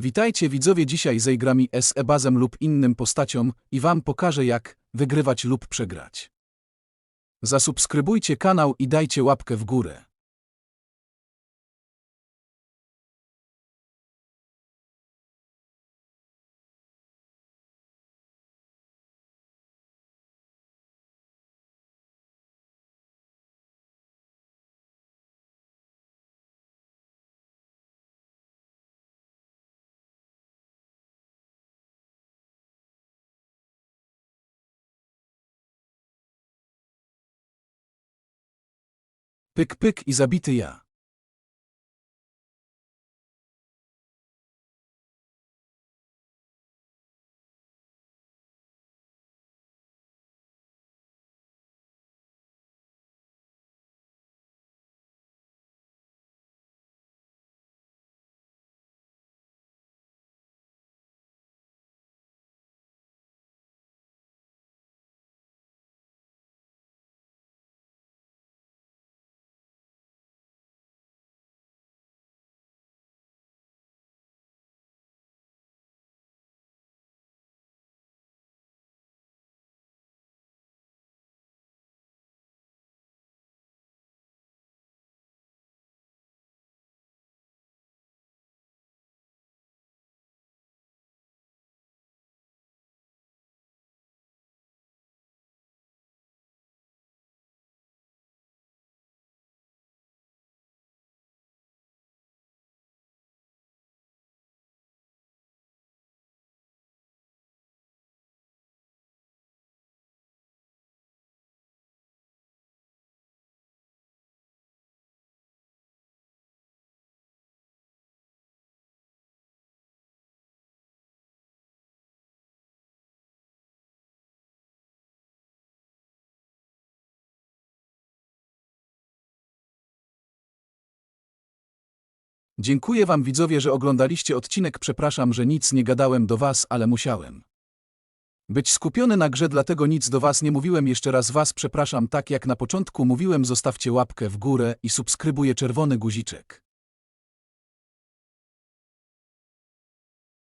Witajcie widzowie dzisiaj z Ejgrami SE Bazem lub innym postaciom i wam pokażę jak wygrywać lub przegrać. Zasubskrybujcie kanał i dajcie łapkę w górę. Pyk pyk i zabity ja. Dziękuję wam widzowie, że oglądaliście odcinek. Przepraszam, że nic nie gadałem do was, ale musiałem. Być skupiony na grze, dlatego nic do was nie mówiłem. Jeszcze raz was przepraszam, tak jak na początku mówiłem, zostawcie łapkę w górę i subskrybuję czerwony guziczek.